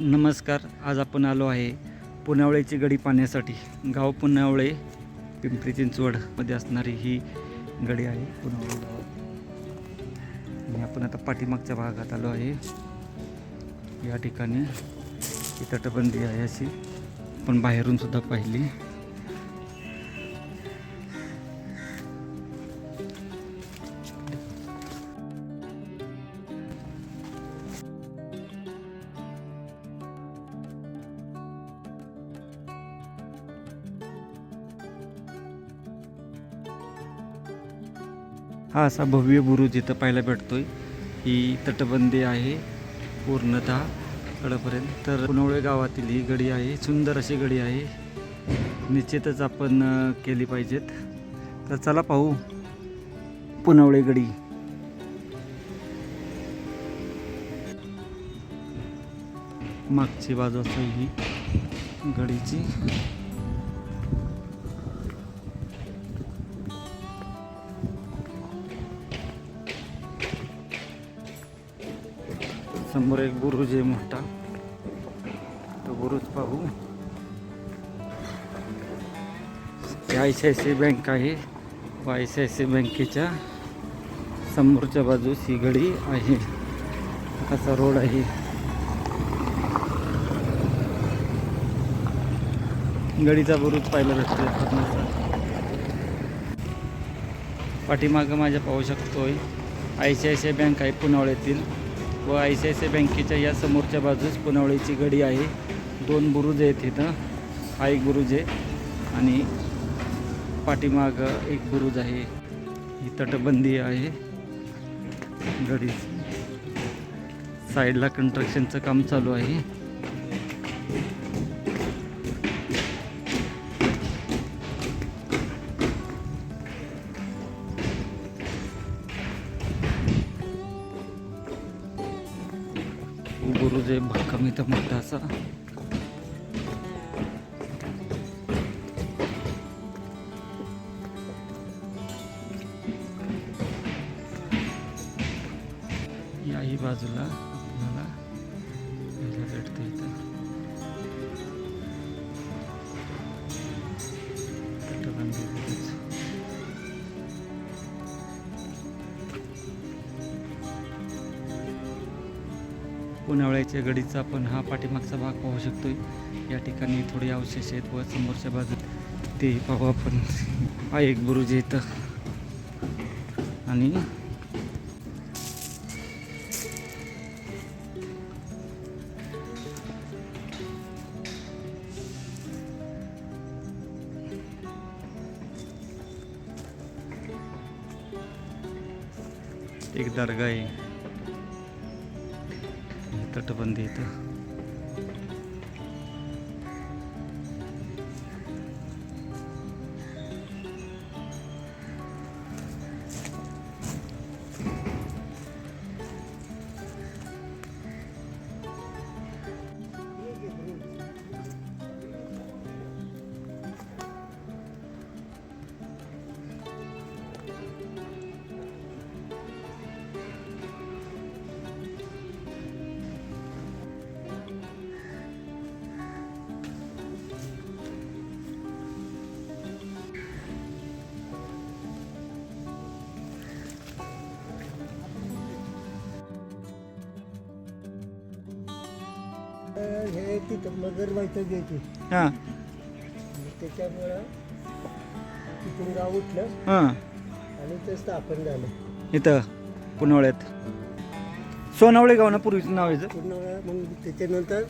नमस्कार आज आपण आलो आहे पुनावळेची गडी पाहण्यासाठी. गाव पुनावळे पिंपरी चिंचवडमध्ये असणारी ही गडी आहे पुनावळे गावात. आणि आपण आता पाठीमागच्या भागात आलो आहे. या ठिकाणी ही तटबंदी आहे अशी पण बाहेरून सुद्धा पाहिली. हा असा भव्य बुरुज इथं पाहायला भेटतोय. ही तटबंदी आहे पूर्णतः कडपर्यंत तर पुनवळे गावातील ही गडी आहे सुंदर अशी गडी आहे. निश्चितच आपण केली पाहिजेत. तर चला पाहू. पुनवळे गडी. मागची बाजू असं ही गडीची. समोर एक बुरुज आहे मोठा तो बुरुज पाहू. I C I C bank आहे. व आय सी आय सी बँकेच्या समोरच्या बाजूस ही गडी आहे. असा रोड आहे? गडीचा बुरुज पाहायला भेटतोय पाठीमागं माझ्या पाहू शकतोय I C I C I bank आहे पुनावळ्यातील. व I C I C I बँकेच्या या समोरच्या बाजूस पुनावळीची गडी आहे. दोन बुरुज आहेत इथं. हा एक बुरुज आहे आणि पाठीमाग एक बुरुज आहे. ही तटबंदी आहे. गडी. साईडला कन्स्ट्रक्शनचं काम चालू आहे. जे भक्कम इथं मोठा असा पुनावळ्याच्या गडीचा पण हा पाठीमागचा भाग पाहू शकतो या ठिकाणी थोडे अवशेष आहेत व समोरच्या बाजूत ते पाहू आपण. हा एक बुरुज येतं आणि एक दर्गा आहे. ही तटबंदी हे तिथं मगर व्हायचं घ्यायची हां. त्याच्यामुळं तिथून गाव उठलं हां. आणि ते स्थापन झालं. इथं पुनवळ्यात. सोनावळे गाव ना पूर्वीचं नाव याचं? पुन्हा मग त्याच्यानंतर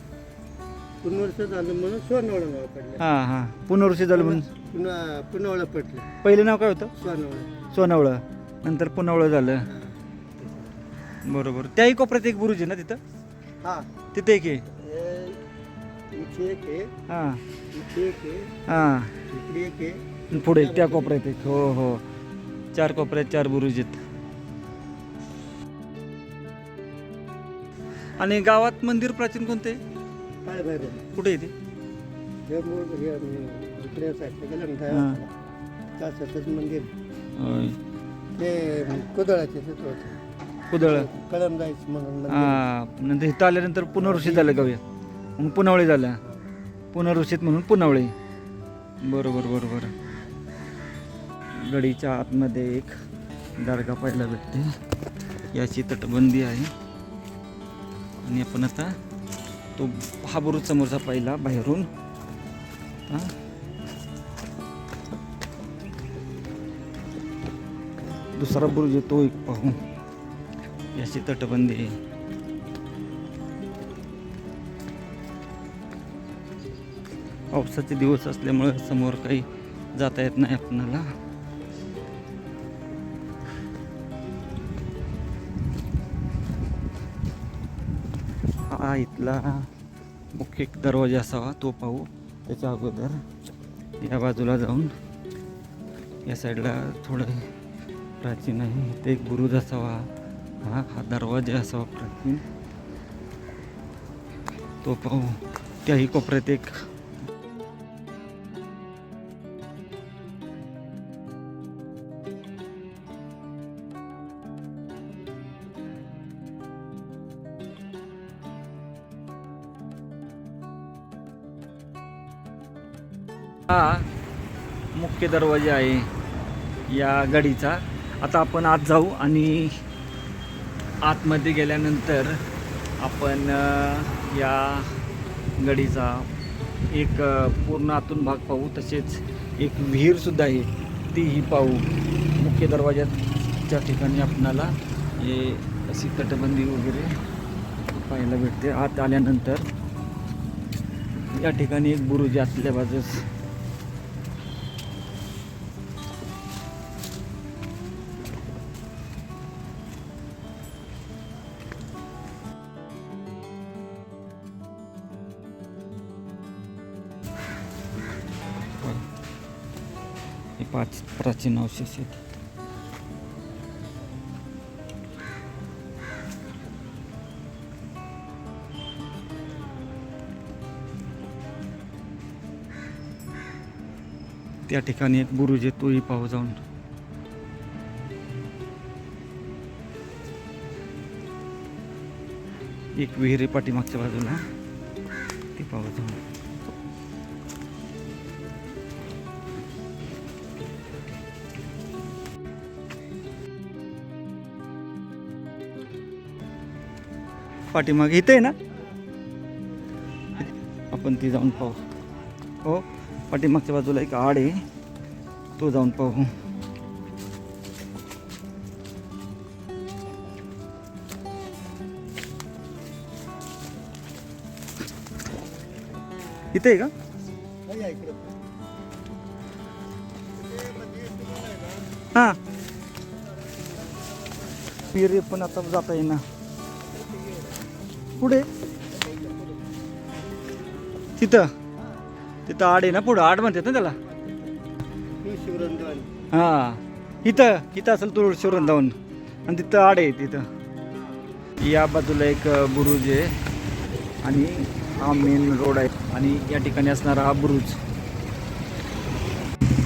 पुनवर्ष झालं म्हणून सोनवळं नाव पडलं. हां हां. पुनर्वशी झालं म्हणून? पुन्हा पुनवळं पडलं. पहिलं नाव काय होतं? सोनवळं. सोनावळं. नंतर पुनावळं झालं. बरोबर. त्याही कोपऱ्यात एक बुरुज आहे ना तिथं? हा. तिथे एक आहे. इथे एक आहे. हां. इथे एक आहे. हां. इकडे एक आहे. पुढे त्या कोपऱ्यात एक. हो हो. चार कोपऱ्यात चार बुरुज आहेत आणि गावात मंदिर प्राचीन कोणते? काय कुठे येते हे मूळ हे इकडे साईडला गेलं हां. मंदिर. ते कुदळाचे कुदळ. कळम जायचं म्हणून मंदिर. हा नंतर इथं आल्यानंतर पुनर्वशी झालं गाव. मग पुनवळे झाल्या. पुनर्वसित म्हणून पुनवळे. बरोबर बरोबर. गडीच्या आतमध्ये एक दर्गा पाहायला भेटते. याची तटबंदी आहे. आणि आपण आता तो हा बुरुज समोरचा पाहिला बाहेरून. दुसरा बुरुज येतो एक पाहू याची तटबंदी आहे. पावसाचे दिवस असल्यामुळे समोर काही जाता येत नाही आपणाला. हा इथला मुख्य एक दरवाजा असावा तो पाहू. त्याच्या अगोदर या बाजूला जाऊन या साईडला थोडं प्राचीन आहे. इथे एक बुरुज असावा हा हा दरवाजा असावा प्राचीन. तो पाहू. त्याही कोपऱ्यात एक हा मुख्य दरवाजा आहे या गडीचा. आता आपण आत जाऊ आणि आतमध्ये गेल्यानंतर आपण या गडीचा एक पूर्ण आतून भाग पाहू. तसेच एक विहीरसुद्धा आहे तीही पाहू. मुख्य दरवाजाच्या ठिकाणी आपणाला हे अशी तटबंदी वगैरे पाहायला भेटते. आत आल्यानंतर या ठिकाणी एक बुरुजी आतल्या बाजूस. प्राचीन अवशेष आहेत. त्या ठिकाणी एक बुरुज आहे तोही पाहू जाऊन. एक विहिरी पाठीमागच्या बाजूला ते पाहू जाऊन. पाठीमागे. इथे आहे ना? आपण ती जाऊन पाहू. हो पाठीमागच्या बाजूला एक आड आहे. तो जाऊन पाहू. इथे आहे का? हां. पिरे पण आता जाता येईना. पुढे. तिथं. तिथं आड आहे ना पुढं. आड म्हणतात ना त्याला. हां. इथं. इथं असेल तुळ शिवरंदावन आणि तिथं आड आहे तिथं. या बाजूला एक बुरुज आहे. आणि हा मेन रोड आहे. आणि या ठिकाणी असणारा हा बुरुज.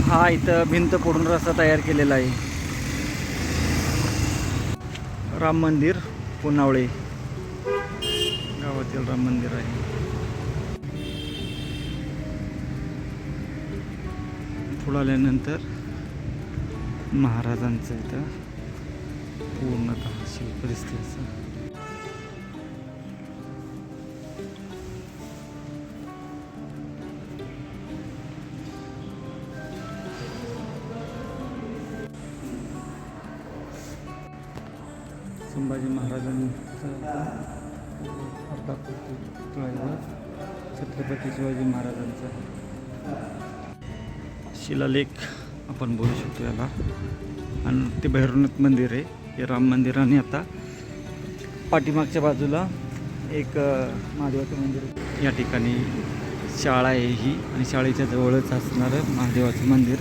हा इथं भिंत पडून रस्ता तयार केलेला आहे. राम मंदिर पुनावळे गावातील राम मंदिर आहे. पुढं आल्यानंतर महाराजांचं इथं पूर्णतः शिवपरिस्थितीचं शिलालेख आपण बोलू शकतो याला. आणि ते भैरवनाथ मंदिर आहे. हे राम मंदिर आणि आता पाठीमागच्या बाजूला एक महादेवाचं मंदिर या ठिकाणी शाळा आहे ही आणि शाळेच्या जवळच असणारं महादेवाचं मंदिर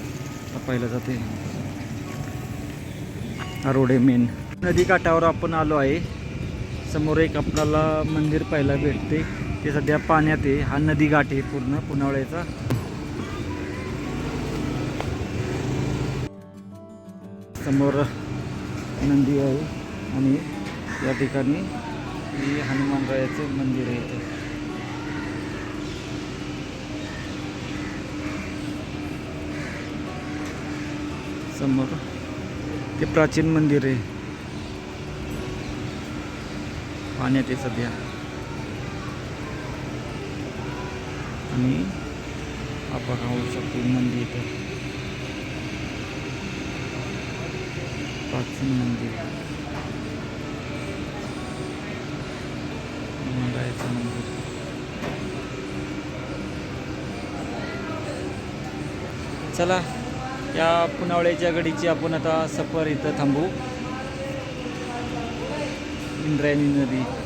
पाहिलं जाते. रोड आहे मेन नदी काठावर आपण आलो आहे. समोर एक आपल्याला मंदिर पाहायला भेटते. ते सध्या पाण्यात आहे. हा नदीघाट आहे पूर्ण पुनावळ्याचा समोर नंदी आहे आणि या ठिकाणी हनुमानरायाचे मंदिर आहे समोर ते प्राचीन मंदिर आहे. पाण्यात आहे सध्या. आणि आपण राहू शकतो मंदिर प्राचीन मंदिर. मंडळाचं मंदिर. चला या पुनावळ्याच्या गडीची आपण आता सफर इथं थांबू. इंद्रायणी नदी.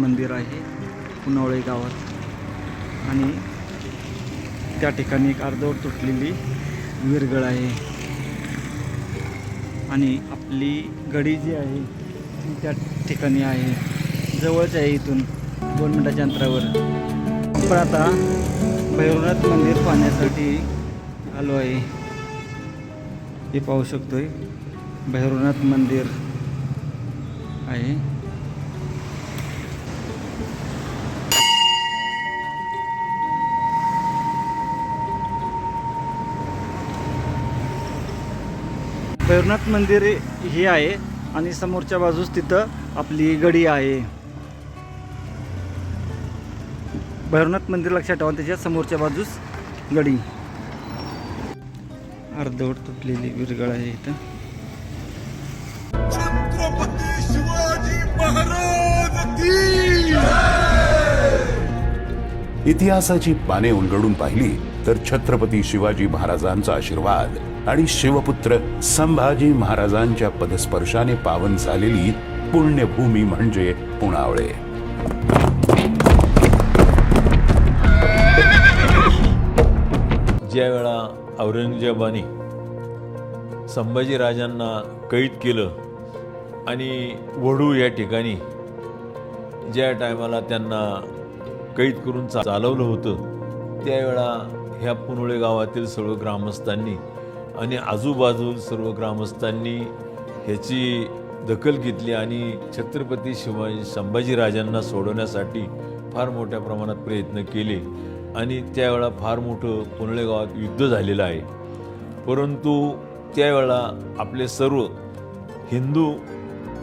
मंदिर आहे पुनवळे गावात. आणि त्या ठिकाणी एक अर्धवट तुटलेली विरगळ आहे. आणि आपली गडी जी आहे ती त्या ठिकाणी आहे. जवळच आहे इथून दोन मिनटाच्या अंतरावर. आपण आता भैरवनाथ मंदिर पाहण्यासाठी आलो आहे. हे पाहू शकतोय भैरवनाथ मंदिर आहे. भैरवनाथ मंदिर हे आहे आणि समोरच्या बाजूस तिथं आपली गडी आहे. भैरवनाथ मंदिर लक्षात ठेवा त्याच्या समोरच्या बाजूस गडी. अर्धवट तुटलेली विरगळ आहे इथं. छत्रपती शिवाजी महाराज की इतिहासाची पाने उलगडून पाहिली तर छत्रपती शिवाजी महाराजांचा आशीर्वाद आणि शिवपुत्र संभाजी महाराजांच्या पदस्पर्शाने पावन झालेली पुण्यभूमी म्हणजे पुणावळे ज्या वेळा औरंगजेबाने संभाजीराजांना कैद केलं आणि वडू या ठिकाणी ज्या टायमाला त्यांना कैद करून चा- चालवलं होतं त्यावेळा ह्या पुनोळे गावातील सर्व ग्रामस्थांनी आणि आजूबाजू सर्व ग्रामस्थांनी ह्याची दखल घेतली आणि छत्रपती शिवाजी संभाजीराजांना सोडवण्यासाठी फार मोठ्या प्रमाणात प्रयत्न केले. आणि त्यावेळा फार मोठं पुनळे गावात युद्ध झालेलं आहे. परंतु त्यावेळा आपले सर्व हिंदू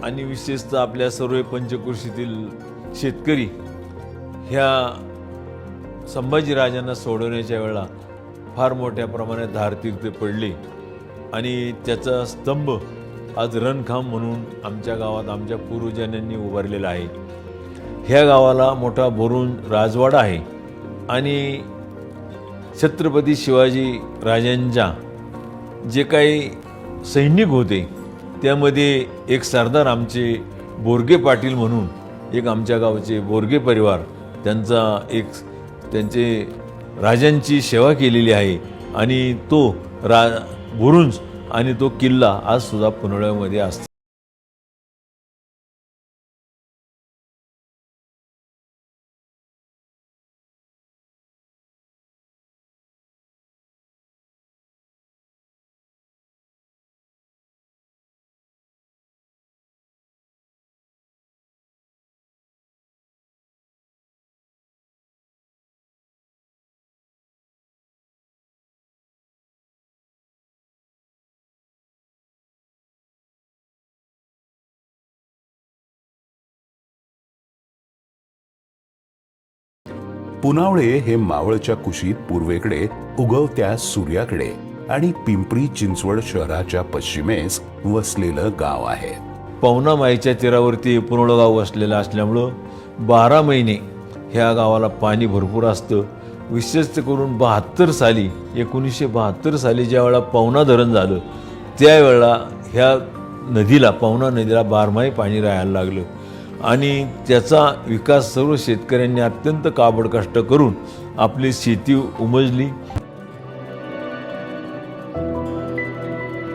आणि विशेषतः आपल्या सर्व पंचकृषीतील शेतकरी ह्या संभाजीराजांना सोडवण्याच्या वेळा फार मोठ्या प्रमाणात धारतीर्थ पडले. आणि त्याचा स्तंभ आज रणखांब म्हणून आमच्या गावात आमच्या पूर्वजांनी उभारलेला आहे. ह्या गावाला मोठा भरून राजवाडा आहे. आणि छत्रपती शिवाजी राजांच्या जे काही सैनिक होते त्यामध्ये एक सरदार आमचे बोरगे पाटील म्हणून एक आमच्या गावचे बोरगे परिवार त्यांचा एक त्यांचे राजांची सेवा केलेली आहे. आणि तो रा बुरुंज आणि तो किल्ला आज सुद्धा असतो. पुनावळे हे मावळच्या कुशीत पूर्वेकडे उगवत्या सूर्याकडे आणि पिंपरी चिंचवड शहराच्या पश्चिमेस वसलेलं गाव आहे. पवनामाईच्या तीरावरती पुनोळ गाव वसलेलं असल्यामुळं बारा महिने ह्या गावाला पाणी भरपूर असतं. विशेष करून बहात्तर साली एकोणीसशे बहात्तर साली ज्या वेळा पवना धरण झालं त्यावेळेला ह्या नदीला पवना नदीला बारमाही पाणी राहायला लागलं. आणि त्याचा विकास सर्व शेतकऱ्यांनी अत्यंत काबड कष्ट करून आपली शेती उमजली.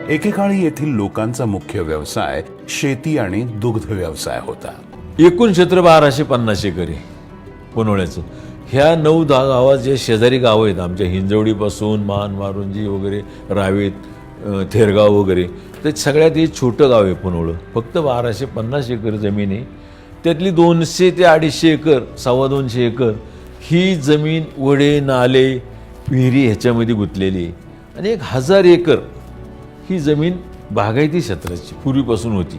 एकेकाळी येथील लोकांचा मुख्य व्यवसाय शेती आणि दुग्ध व्यवसाय होता. एकूण क्षेत्र बाराशे पन्नास एकर आहे. पुनवळ्याचं ह्या नऊ दहा गावात जे शेजारी गावं आहेत आमच्या हिंजवडीपासून मान मारुंजी वगैरे रावेत थेरगाव वगैरे ते सगळ्यात हे छोटं गाव आहे पुनवळं फक्त बाराशे पन्नास एकर जमीन आहे. त्यातली दोनशे ते अडीचशे एकर सव्वा दोनशे एकर ही जमीन वडे नाले विहिरी ह्याच्यामध्ये गुंतलेली आहे. आणि एक हजार एकर ही जमीन बागायती क्षेत्राची पूर्वीपासून होती.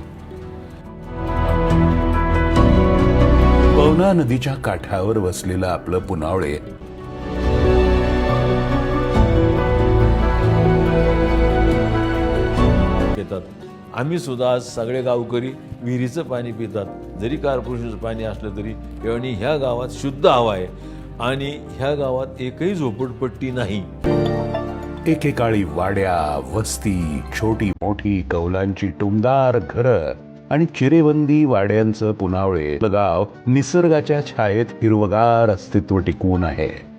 पवना नदीच्या काठावर वसलेलं आपलं पुनावळे आम्ही सुद्धा आज सगळे गावकरी विहिरीचं पाणी पितात. जरी कार्पोरेशनचं पाणी असलं तरी आणि ह्या गावात शुद्ध हवा आहे. आणि ह्या गावात एकही झोपडपट्टी नाही. एकेकाळी वाड्या वस्ती छोटी मोठी कौलांची टुमदार घरं आणि चिरेबंदी वाड्यांचं पुनावळे. गाव निसर्गाच्या छायेत हिरवगार अस्तित्व टिकवून आहे.